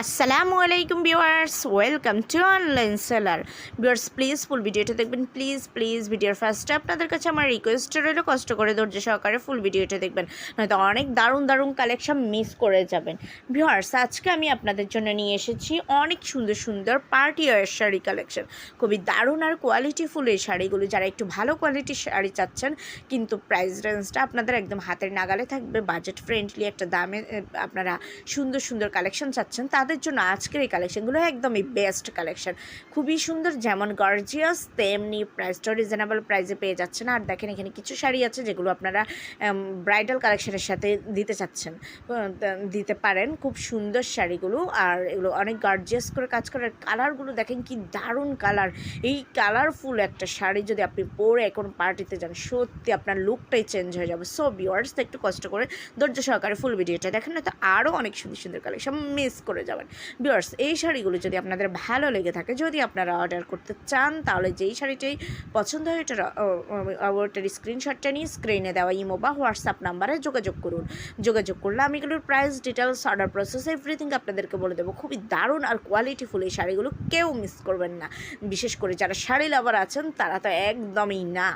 আসসালামু আলাইকুম viewers welcome to online seller viewers please full ভিডিওটা দেখবেন। প্লিজ প্লিজ ভিডিওর ফার্স্টে আপনাদের কাছে আমার রিকোয়েস্ট রইল, কষ্ট করে ধৈর্য সহকারে ফুল ভিডিওটা দেখবেন। নয়তো অনেক দারুণ দারুণ কালেকশন মিস করে যাবেন। ভিউয়ার্স আজকে আমি আপনাদের জন্য নিয়ে এসেছি অনেক সুন্দর সুন্দর পার্টি ওয়ার শাড়ি কালেকশন খুবই দারুণ আর কোয়ালিটিফুল এই শাড়িগুলো। যারা একটু ভালো কোয়ালিটির শাড়ি চাচ্ছেন, কিন্তু প্রাইস রেঞ্জটা আপনাদের একদম হাতের নাগালে থাকবে। বাজেট ফ্রেন্ডলি একটা দামে আপনারা সুন্দর সুন্দর কালেকশন চাচ্ছেন তাদের জন্য আজকের এই কালেকশনগুলো একদমই বেস্ট কালেকশন খুবই সুন্দর, যেমন গর্জিয়াস তেমনি প্রাইসটাও রিজনেবল প্রাইসে পেয়ে যাচ্ছেন। আর দেখেন, এখানে কিছু শাড়ি আছে যেগুলো আপনারা ব্রাইডাল কালেকশনের সাথে দিতে চাচ্ছেন দিতে পারেন। খুব সুন্দর শাড়িগুলো, আর এগুলো অনেক গর্জিয়াস করে কাজ করে। কালারগুলো দেখেন কি দারুণ কালার এই কালারফুল একটা শাড়ি যদি আপনি পরে কোনো পার্টিতে যান, সত্যি আপনার লুকটাই চেঞ্জ হয়ে যাবে। সো ভিওয়ার্স একটু কষ্ট করে ধৈর্য সহকারে ফুল ভিডিওটা দেখেন না তো আরও অনেক সুন্দর সুন্দর কালেকশন মিস করে যাবেন। ভিওয়ার্স এই শাড়িগুলো যদি আপনাদের ভালো লেগে থাকে, যদি আপনারা অর্ডার করতে চান, তাহলে যেই শাড়িটাই পছন্দ হয় ওটার ওটার স্ক্রিনশটটা নিয়ে স্ক্রিনে দেওয়া ইমো বা হোয়াটসঅ্যাপ নাম্বারে যোগাযোগ করুন। যোগাযোগ করলে আমি এগুলোর price details order process everything আপনাদেরকে বলে দেবো। খুবই দারুণ আর কোয়ালিটিফুল এই শাড়িগুলো কেউ মিস করবেন না। বিশেষ করে যারা শাড়ি লাভার আছেন, তারা তো একদমই না।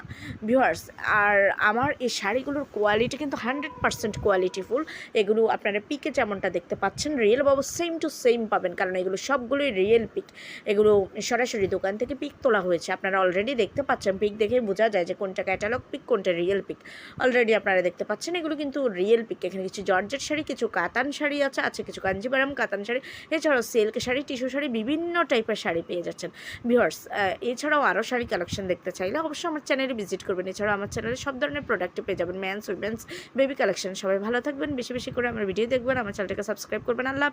ভিউয়ার্স আর আমার এই শাড়িগুলোর কোয়ালিটি কিন্তু হান্ড্রেড পার্সেন্ট কোয়ালিটিফুল এগুলো আপনারা পিকে যেমনটা দেখতে পাচ্ছেন real Babu same to same পাবেন। কারণ এগুলো সবগুলোই রিয়েল পিক এগুলো সরাসরি দোকান থেকে পিক তোলা হয়েছে। আপনারা অলরেডি দেখতে পাচ্ছেন পিক দেখেই বোঝা যায় যে কোনটা ক্যাটালগ পিক কোনটা রিয়েল পিক অলরেডি আপনারা দেখতে পাচ্ছেন এগুলো কিন্তু রিয়েল পিক এখানে কিছু জর্জেট শাড়ি, কিছু কাতান শাড়ি আছে আছে কিছু কাঞ্জিবারাম কাতান শাড়ি, এছাড়াও সিল্ক শাড়ি টিস্যু শাড়ি, বিভিন্ন টাইপের শাড়ি পেয়ে যাচ্ছেন। ভিউয়ার্স এছাড়াও আরও শাড়ি কালেকশন দেখতে চাইলে অবশ্যই আমার চ্যানেলে ভিজিট করবেন। এছাড়াও আমার চ্যানেলে সব ধরনের প্রোডাক্ট পেয়ে যাবেন। ম্যানস উইমেন্স বেবি কালেকশন সবাই ভালো থাকবেন। বেশি বেশি করে আমার ভিডিও দেখবেন। আমার চ্যানেলটাকে সাবস্ক্রাইব করবেন। আল্লাহ।